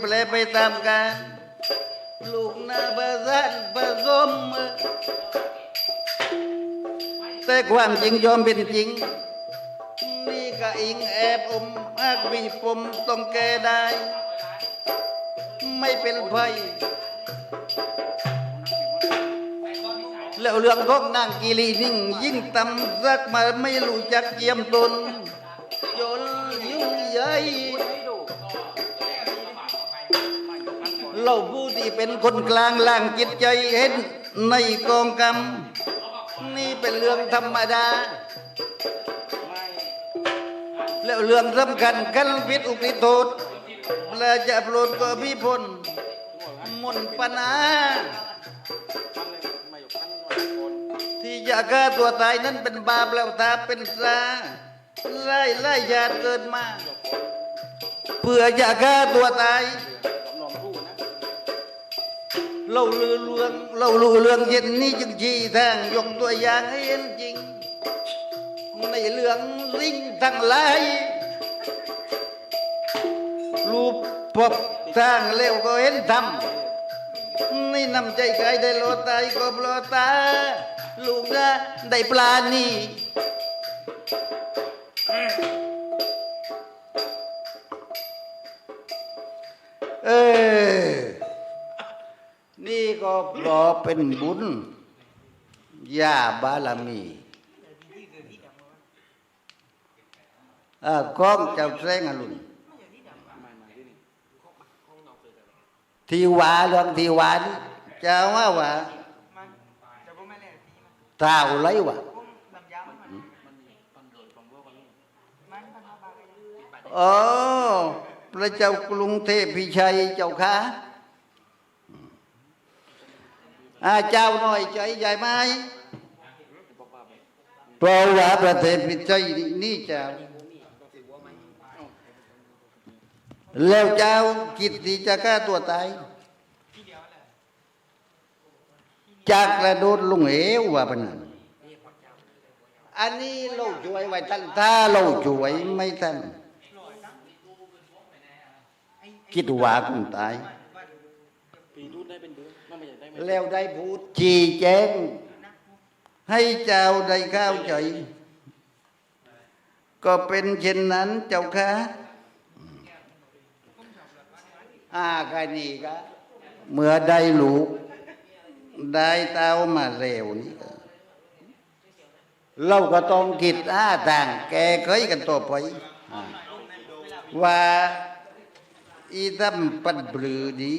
แปลไปตามกาลลูกนาบาซานผสมแต่ความจริงยอมเป็นจริง นี่ก็อิงแอบอมหากมีปมต้องแก้ได้ ไม่เป็นไฟแล้วเรื่องของนางกิลีนิ่ง ยิ่งตำรักมาไม่รู้จักเจียมตน ราผู้ที่เป็นคนกลางล่างจิตใจเห็นในกองกรรม นี่เป็นเรื่องธรรมดา แล้วเรื่องสำคัญกันพิษอุกฤษโทษและจะโปรดก็พิพลมนปนาที่จะฆ่าตัวตายนั้นเป็นบาปแล้วถ้าเป็นซาไล่ไล่ญาติเกิดมา เพื่อจะฆ่าตัวตาย เราลือเรื่องเรารู้เรื่องเย็นนี้จึงชี้ทงยกตัวอย่างให้เห็นจริง ในเรื่องลิงทั้งหลายรูปพบทางเร็วก็เห็นทำนี่นำใจใครได้โลตายก็ปลตาลูกนะได้ปลานี่ นี่ก็รอเป็นบุญญาบารมีอกล้องเจ้าแสงอรุณทีวาเรื่องทีวานเจ้าว่าว่าเท่าไรวะโอ้พระเจ้ากรุงเทพพิชัยเจ้าค่ะอา เจ้าหน่อยใจใหญ่ไหมเพราะว่าประเทศพิจัยนี่เจ้าแล้วเจ้าคิดที่จะฆ่าตัวตายจากกระโดดลงเหวว่าปะนั้นอันนี้เราช่วยไว้ท่านถ้าเราช่วยไม่ท่านคิดว่าคุณตายปีรูดได้เป็นเดือน แล้วได้พูดชี้แจงให้เจ้าได้เข้าใจ ก็เป็นเช่นนั้นเจ้าค่ะอาคานี่ก็เมื่อได้ลูก ได้เต้ามาเร็วนี่เราก็ต้องคิดอาต่าง แกเคยกันต่อไปว่าอีทำปันบลือดี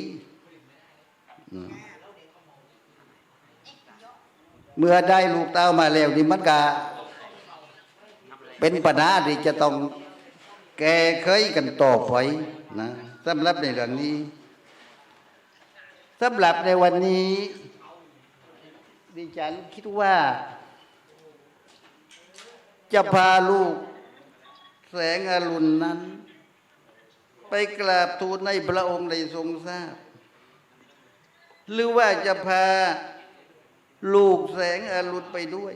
อ เมื่อได้ลูกเต้ามาแล้วนี่มันก็เป็นปัญหาที่จะต้องแก้เคยกันต่อไปนะสำหรับในเรื่องนี้สำหรับในวันนี้ดิฉันคิดว่า จะพาลูกแสงอรุณนั้น ไปกราบทูลในพระองค์ได้ทรงทราบ หรือว่าจะพา ลูกแสงอรุณไปด้วย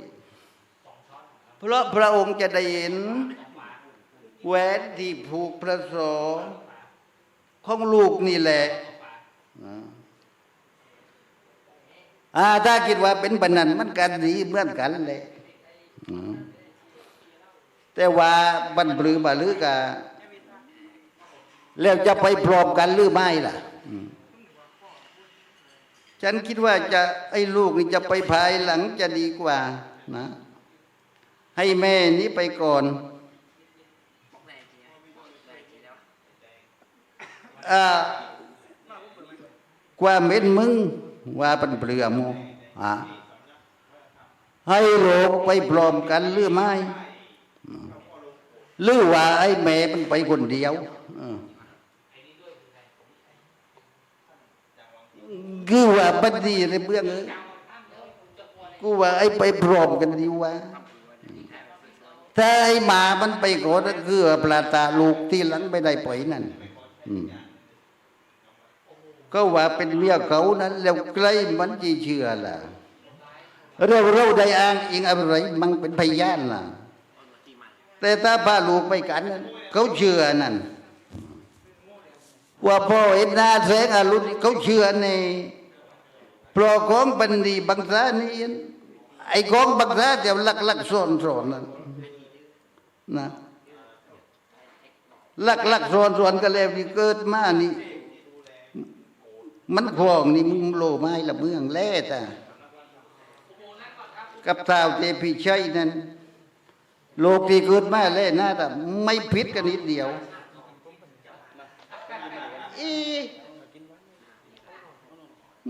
เพราะพระองค์จะได้เห็นแหวนที่ผูกพระโสของลูกนี่แหละอาถ้าคิดว่าเป็นปนันมันกันดีเหมือนกันเลยแต่ว่าบรรพลือบาลือกะแล้วจะไปพร้อมกันหรือไม่ล่ะ ฉันคิดว่าจะไอ้ลูกนี่จะไปภายหลังจะดีกว่านะ ให้แม่นี้ไปก่อนอ่าความเห็นมึง ว่าเป็นเปลือโมอะให้โลกไปพร้อมกันหรือไม่หรือว่าไอ้แม่มันไปคนเดียวอื คือว่าบัดดีในเบื้องเอ้ยกูว่าไอ้ไปพร้อมกันดีวะถ้าไอ้หมามันไปโก่อนก็คือปลาตาลูกที่หลังไม่ได้ปล่อยนั่นก็ว่าเป็นเมียเขานั้น แล้วใกล้มันจีเชื่อล่ะเราเราได้อ้างอิงอะไรมันเป็นพยานล่ะ แต่แต่ถ้าพาลูกไปกันนั้นเขาเชื่อนั่นว่าพ่อเห็นหน้าแสงอรุณเขาเชื่อใน เพราะของปันดีบังสานี่ไอ้ของบังสาจะลักหลักๆซ้อนซ้อนนั่นนะหลักหลักๆซ้อนซ้อนก็แล้วนี่เกิดมานี่มันคลองนี่มึงโลไม้ละเมืองแล่ต่กับท้าวเทพีชัยนั้นโลกที่เกิดมาแล่หน้าแต่ไม่ผิดกันนิดเดียว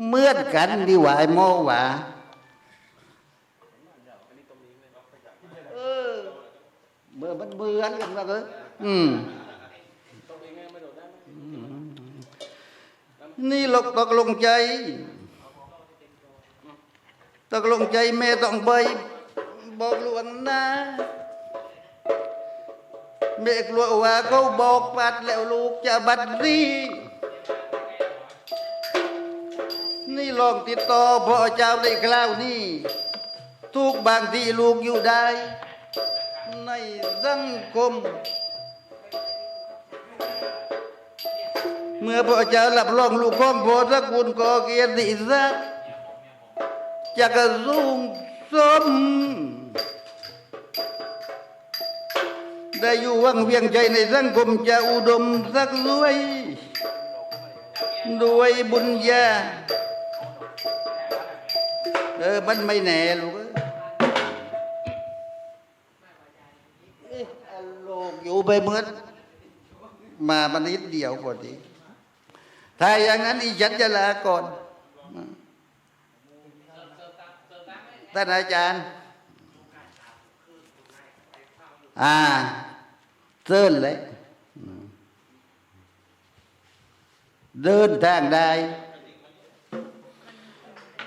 เหมือนกันดีหวายโมหวาเออเมื่อมันเหมือนกันมาเอออืมนี่ลกตกลงใจ ตกลงใจแม่ต้องไปบอกลวงน้าแม่กลัวว่าเขาบอกปัดแล้วลูกจะบัดนี้ ลองติดต่อพ่อเจ้าได้คราวนี้ ทุกบางที่ลูกอยู่ได้ ในสังคม เมื่อพระเจ้ารับรองลูกของพ่อสักุลก่อเกียรติศักดิ์จะกระสุงสมได้อยู่วังเวียงใจในสังคมจะอุดมสักรวยด้วยบุญญา เออ มันไม่แน่ลูกเอ้ยเอ๊ะเอาโลกอยู่ไปเมื่อมามันนิดเดียวพอดีถ้าอย่างนั้นอีฉันจะลาก่อนท่านอาจารย์ อ่าเซินเลย เดินทางได้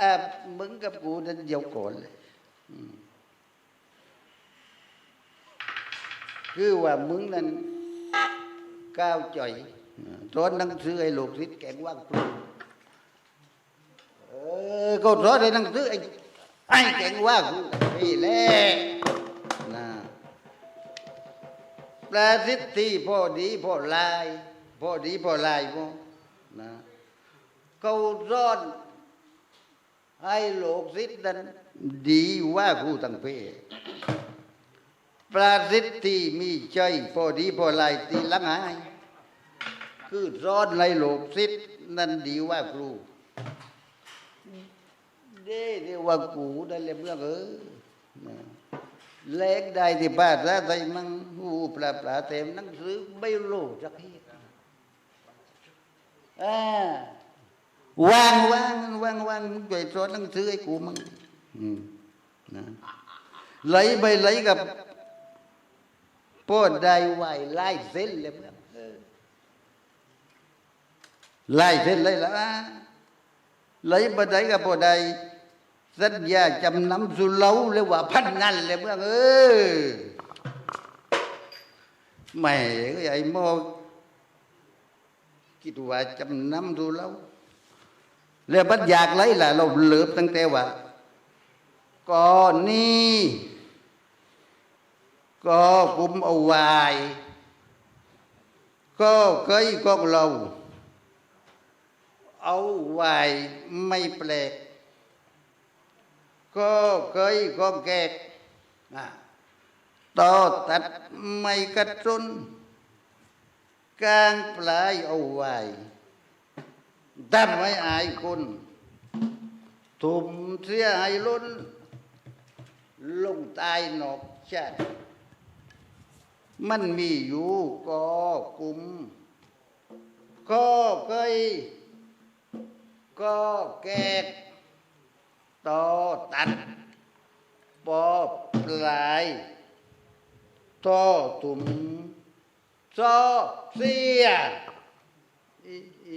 มื่อเออเมื่อเดี๋ยวก่อนเดี๋ยวก่อนปันเปรียบอืมมันเป็นปันเปรียบอ่ามึงกับกูนั้นเดียวก่อนเลยคือว่ามึงนั้นก้าวจ่อยตอนหนังสือไอ้ลูกศิษย์แกงว่างปลูเออก็รอในหนังสือไอ้ไอ้แกงว่ากูนี่แหละนะปลาสิทธิพอดีพอลายพอดีพอลายพ่อนะเขาร้อน ให้โลกสิทธิ์นั้นดีว่ากูตั้งเพปลาสิทธิมีใจพอดีพอลายตีลังหายคือร้อนในโลกสิทธิ์นั้นดีว่าครูเด้เรียกว่ากูได้เลยเมื่อเออเล็กได้ที่บ้านซะได้มั่งหูปลาปลาเต็มหนังสือไม่รู้จักเฮียอ่า วางวางวางวางมึงช่วยสอนหนังสือให้กูมั่งอืมนะไหลไปไหลกับพ่อได้ไหวไล่เส้นเลยเมื่อเออไล่เส้นเลยละ lấy bên đấy gặp ở đây rất già chầm năm dù lâu lấy quả พันนั่นเลยเมื่อเออแม่ก็ใหญ่โมคิดว่าจำนำดูแล้ว แล้วบัดอยาก lấy là เราเหลือบตั้งแต่ว่าก่อนนี้ก็กุมเอาไว้ก็เคยก็เรา เอาไว้ไม่แปลก ก็เคยก็แกกอะต่อตัดไม่กระตุนกลางปลายเอาไว้ ทำให้อายคนทุ่มเสียให้ล้น ลงตายนอกชาติมันมีอยู่ก็กุมก็เคยก็แกกต่อตัดปอปลายตอตุมซอเสียอีอี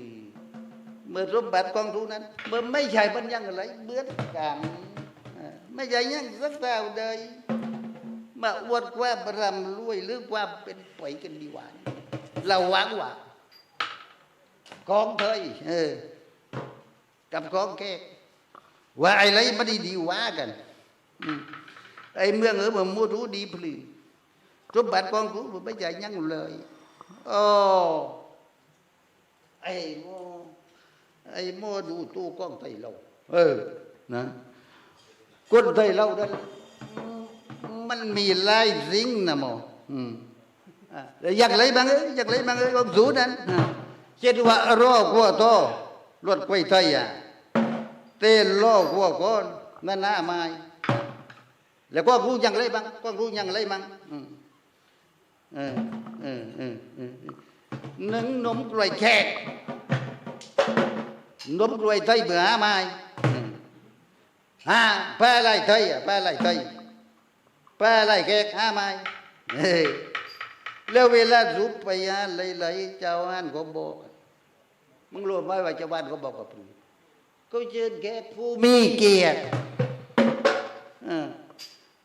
เลกว่ายังเหยัดที่แหม่มึงได้เลยอย่าเมืองนั้นเอ้ยมาเมืองมาวันดีถึงในไหนมึงกับกูนี่นั่นอ่ามาแรงกันดีว่าว่ากองทุนนั้นมันดีพัดปรีเมื่อสมบัติกองทุนนั้นเมื่อไม่ใช่ปัญญาอะไรเบื้อกันไม่ใช่ยังสักดาวใดมาอวดว่าบรำรวยหรือว่าเป็นป่อยกันดีหวานเราหวังว่ากองเธยเออกับกองแกว่าไอ้ไรไม่ได้ดีว่ากันไอ้เมืองเออมันมูรู้ดีพลือสมบัติกองรู้มันไม่ใช่ยังเลยโอ้ไอ้โม ไอ้โมดูตู้กองไทยเราเออนะคนไทยเราดันมันมีหลายสิ่งนะโมอืมอะแล้วอยากไรบ้างเอ้ยอยากไรบ้างเอ้ยกองสูนั้นอะเจ็ดว่ารอกัวโตรถกล้วยไทยอะเต้นล้อกัวก้อนนั่นหน้าไม้แล้วก็รู้ยังไรบ้างก็รู้ยังไรบ้างอืมเออเออเออเออหนึ่งนมกล้วยแขก นมกล้วยไทยเบื่อหาไม้อืมอ่าปลาไหลไทยอะปลาไหลไทยปลาไหลแขกหาม้เฮ้ยแล้วเวลาสุปไปหาไหลๆเจ้าอ่านก็บอกมึงรู้ไหมว่าเจ้าบ้านเขาบอกกับมึงเขาเชิญแขกผู้มีเกียรติอ่า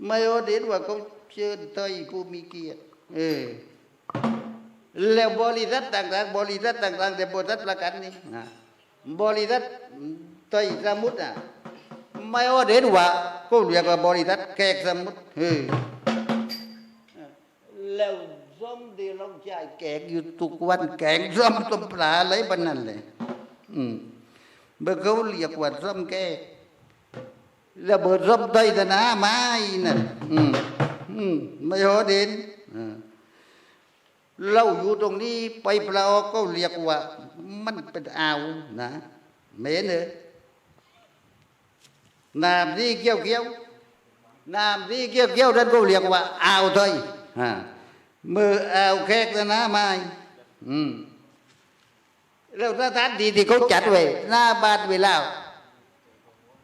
ไม่เอาเด็ดว่าเขาเชิญเตยผู้มีเกียรติเออแล้วบริษัทต่างๆบริษัทต่างๆแต่บริษัทประกันนี่อ่า บริษัทเตยสมุทรอะไม่เอาเด็ดว่าเขาเรียกว่าบริษัทแขกสมุทรเออแล้วส้มดีลองใจแกงอยู่ทุกวันแกงส้มต้มปลาอะไรบ้านนั่นเลยอืมเบอร์เขาเรียกว่าส้มแกงแล้วเบอร์ส้มไตตนาไม้นั่นอืมอืมไม่หอเด่นอ่า เราอยู่ตรงนี้ไปเปล่าก็เรียกว่า มันเป็นอ่าวนะเหม็นเนอะน้ำที่เกี้ยวเกี้ยวๆน้ำที่เกี้ยวเกี้ยวๆนั่นก็เรียกว่าอ่าวไทยอ่ามือเอาวแขกนะนะไม้อืมแล้วสถานที่ที่เขาจัดไว้หน้าบ้านเวลา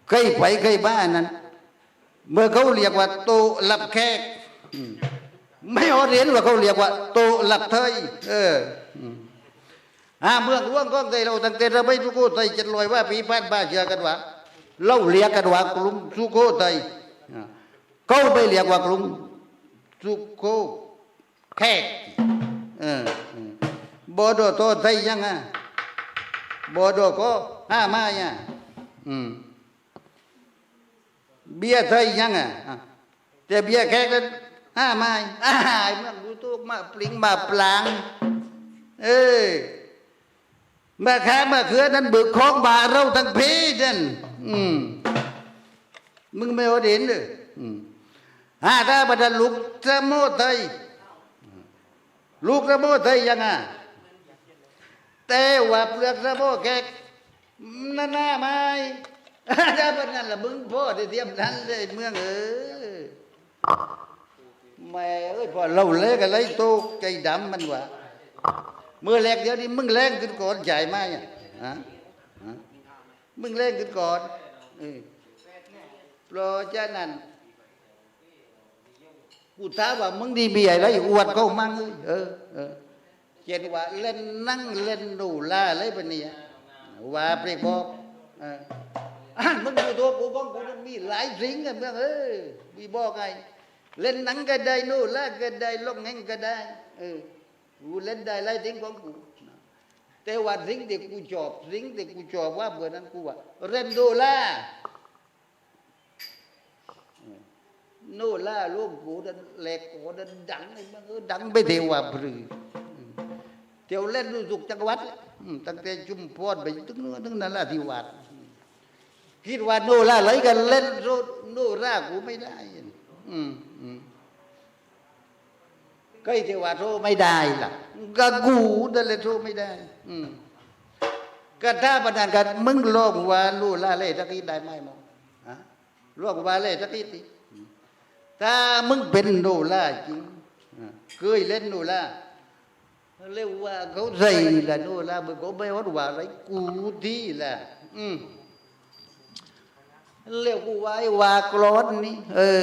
เคยไปเคยบ้านนั้นเมื่อเขาเรียกว่าโตะรับแขก ไม่เอาเรียนว่าเขาเรียกว่าโตะรับเทยเอออ่าเมืองร่วงก้องใจเราตั้งแต่เราไม่สุโขทัยจ็ดลอยว่าปีพันบ้าเชื่อกันว่าเราเรียกกันว่ากลุ่มสุโขทัยเขาไปเรียกว่ากลุ่มสุโขแขกเออเออบอดโตไทยยังอะบอดก็ห้ามาอะอืมเบียร์ไทยยังอะอะแต่เบียร์แขกนั้น ห้าไม้อ่าเมื่อดูตุกมาปลิงมาปลางเอ้ยมาค้ามาเขือนั้นบึกของบาเราทั้งเพจันอืมมึงไม่เอาเด่นเลยอืมหาถ้าบัดลุกสะโมไทยลูกระโมไทยยังอะแต่ว่าเปลือกระโมแขกนั่นหน้าไม้ถ้าเป็นนั่นละมึงพ่อที่เทียมนั้นเลยเมืองเออ แม่เอ้ยพอเราเล็กอะไรโตใจดำมันว่าเมื่อแรกเดี๋ยวนี้มึงแรงขึ้นก่อนใหญ่ไหมอะฮะมึงแรงขึ้นก่อนเออเพราะฉะนั้นกูถาว่ามึงดีมีอะไรอวดเขามั่งเอ้ยเออเออเช่นว่าเล่นนั่งเล่นดูล่าอะไรแบบนี้ว่าเปรกบอกอะมึงดูตัวกูบ้องกูมันมีหลายสิ่งกันเมื่อเออมีบอกไง เล่นหนังก็ได้นู่ลาก็ได้ลงแห่งก็ได้เออกูเล่นได้หลายสิ่งของกูแต่ว่าสิ่งที่กูชอบสิ่งที่กูชอบว่าเบื่อนั้นกูว่าเล่นดูล่าโน่ล่าลูกกูดันแหลกโกดันดังไอ้มันเออดังไปเทวาปรือเที่ยวเล่นรู้สุกจังหวัดตั้งแต่ชุมพรไปถึงนู้นถึงนราธิวาสคิดว่าโน่ล่าไหลกันเล่นโน่ล่ากูไม่ได้ ก็ไอ้ที่ว่าโทรไม่ได้ล่ะก็กูนั่นแหละโทไม่ได้ อืมก็ถ้าประธานกันมึงโลองว่าลู่ลาเล่สักทีได้ไหมมั้งฮะลองว่าเล่สักทีสิถ้ามึงเป็นโนล่าจริงเคยเล่นโนล่าเรียกว่าเขาใส่ละโนล่ามึงก็ไม่ว่าว่าอะไรกูที่ละอืมเรียกว่าไอ้วากรอนนี่เออ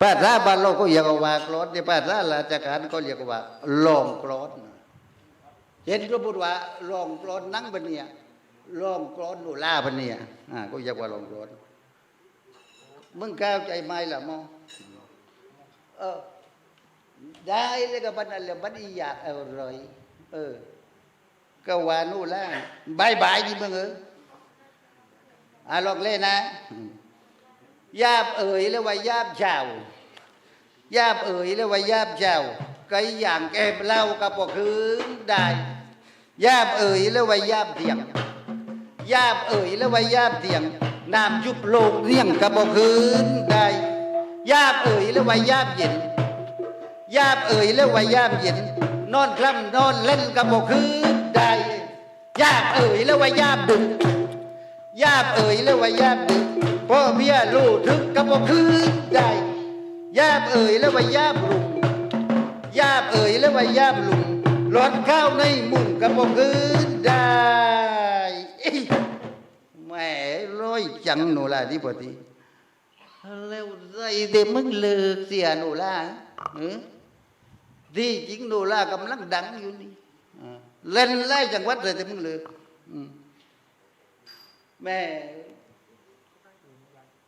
ภาษาบ้านเราก็เรียกว่ากรอนในภาษาราชการก็เรียกว่าลองกรอนเห็นก็พูดว่าลองกรอนนั่งบันเนี่ยลองกรอนหนูล่าบันเนี่ยอ่าก็เรียกว่าลองกรอนมึงก้าวใจไหมล่ะมอเออได้เลยกับบันอะไรบันอีอยากเอาเลยเออก็ว่านู่นล่ะบายบายดิมึงเอออ่าลองเล่นนะ ยาบเอ๋ยแล้วว่ายาบเจ้ายาบเอ๋ยแล้วว่ายาบเจ้าก็อย่างแกมเล่ากับพวกคืนได้ยาบเอ๋ยแล้วว่ายาบเถียงยาบเอ๋ยแล้วว่ายาบเถียงน้ำยุบโลงเรียงกับพวกคืนได้ยาบเอ๋ยแล้วว่ายาบเย็นยาบเอ๋ยแล้วว่ายาบเย็นนอนคล่ำนอนเล่นกับพวกคืนได้ยาบเอ๋ยแล้วว่ายาบดึกยาบเอ่ยแล้วว่ายาบดึก พ่อเมียลูกถึกกับบ่คืนได้ยาบเอ่ยแล้วว่ายาบลุงยาบเอ่ยแล้วว่ายาบลุงร้อนข้าวในมุ้งกับบ่คืนได้แหม่ร้อยจังหนูล่ะที่ปฏิแล้วใจเด็มึงเลิกเสียหนูล่ะเออที่จริงหนูล่ะกำลังดังอยู่นี่เล่นไล่จังหวัดเลยแต่มึงเลิกอืมแม่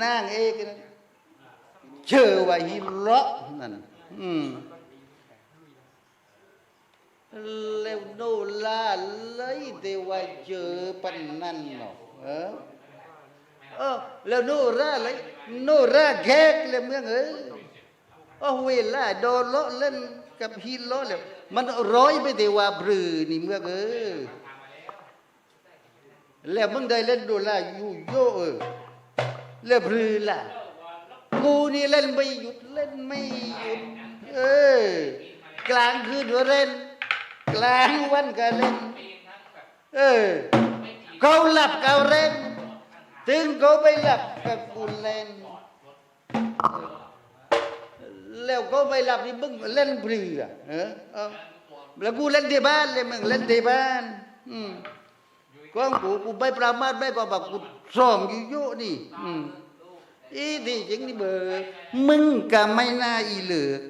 นปลือเราแต่ว่าน้ำตามันอีเลยอะอืมเออคือว่าดูแลกูจะไปก่อนดังเรือเอกอะอืมไอตัวพระเอกอะมึงโลภไปอะตัวพระเอกนั่อดอนเลาะเจอว่าฮิเลาะนั่นอืมแล้วโนลาเลยแต่ว่าเจอปันนั่นเนาะเออเออแล้วโนราเลยโนราแขกเลยเมืองเอ้ยโอ้เวลาโดนเลาะเล่นกับฮิเลาะเลยมันร้อยไปแต่ว่าบรือนี่เมืองเอ้ยแล้วมึงได้เล่นดูล่ะอยู่โยเออ แล้วพลือล่ะ กูนี่เล่นไม่หยุดเล่นไม่หยุด เออ กลางคืนก็เล่น กลางวันก็เล่น เออ เขาหลับเขาเล่น ถึงเขาไม่หลับกับกูเล่น แล้วเขาไม่หลับนี่มึงเล่นพลืออะเออแล้วกูเล่นที่บ้านเลยมึงเล่นที่บ้าน อืม ก็กูกูไม่ประมาทไม่ก็บอกกูซ้อมอยู่เยอะนี่อืมอีที่จริงนี่เบอร์มึงก็ไม่น่าอีเหลือก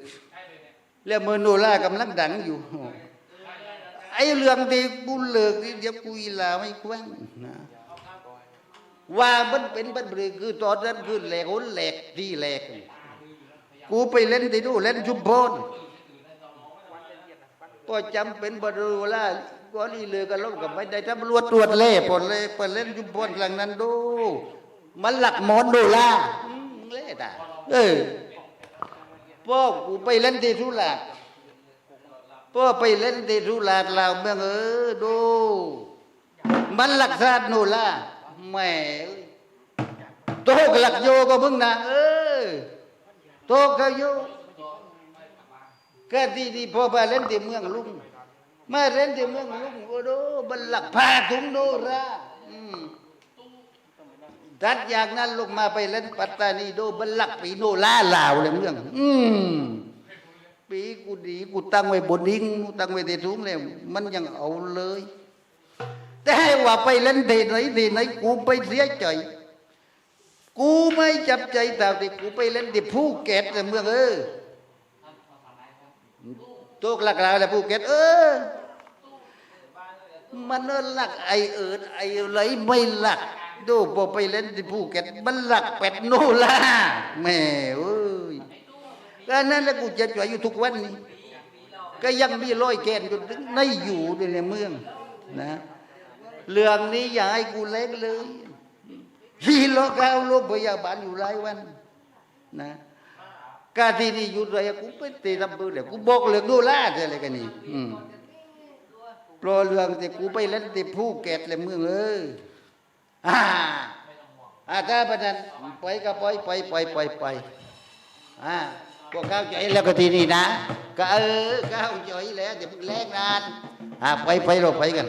แล้วเมโนล่ากำลังดังอยู่ไอ้เรื่องที่กูเลิกนี่เดี๋ยวกูอีลาไม่คว้างนะว่ามันเป็นบันเบรคือตอนนั้นคือแหลกนแหลกที่แหลก กูไปเล่นที่นู่นเล่นชุมพรก็จำเป็นบรูล่า ก็นี่เลยกันลบกับไม่ได้ตำรวจตรวจเล่ผลเลยไปเล่นชุมพรครั้งนั้นดู มันหลักหมอนดูล่าอืมมึงเล่ด่าเออพ่อกูไปเล่นที่ทุลาดพ่อไปเล่นที่ทุลาดลาวเมืองเออดู มันหลักศาสตร์นู่นล่ะแหม่เอ้ยโตกหลักโยก็มึงนะเออโตกโยก็ที่ที่พอมาเล่นที่เมืองลุง มาเล่นที่เมืองลุงโอ้โหบันหลักพาถุงโนราอืมทัดอย่างนั้นลงมาไปเล่นปัตตานีโดบันหลักปีโนลาลาวเลยเมือง อืมปีกูดีกูตั้งไว้บนดิ้งตั้งไว้ที่ถุงเลยมันยังเอาเลย แต่ว่าไปเล่นที่ไหนที่ไหนกูไปเสียใจกูไม่จับใจแต่ที่กูไปเล่นที่ภูเก็ตเมืองเออ ตัวหลักเราแหละภูเก็ตเออ มันหลักไอเอิดไอไหลไม่หลักดูพอไปเล่นที่ภูเก็ตมันหลักเป็ดโนล่าแม่เอ้ยก็นั่นแหละกูจะจ่วยอยู่ทุกวันนี้ ก็ยังมีร้อยแกนอยู่ถึงในอยู่ในเมืองนะ เรื่องนี้อย่าให้กูเล็กเลยฮีโร่ก้าวโรงพยาบาลอยู่หลายวันนะ กาที่นี่อยู่ไรกูไปตีลำบือเลยกูบอกเลยดูแลอะไรกันนี่อืมรอเรื่องที่กูไปเล่นที่ภูเกตเลยมืองเอ้ยอ่าอาถ้าประนันไปก็ไปไปไปไปไปอ่าพวกเข้าใจแล้วก็ทีนี้นะ ก็เออเข้าใจแล้วเดี๋ยวมึงแลกนานอ่าไปไปเราไปกัน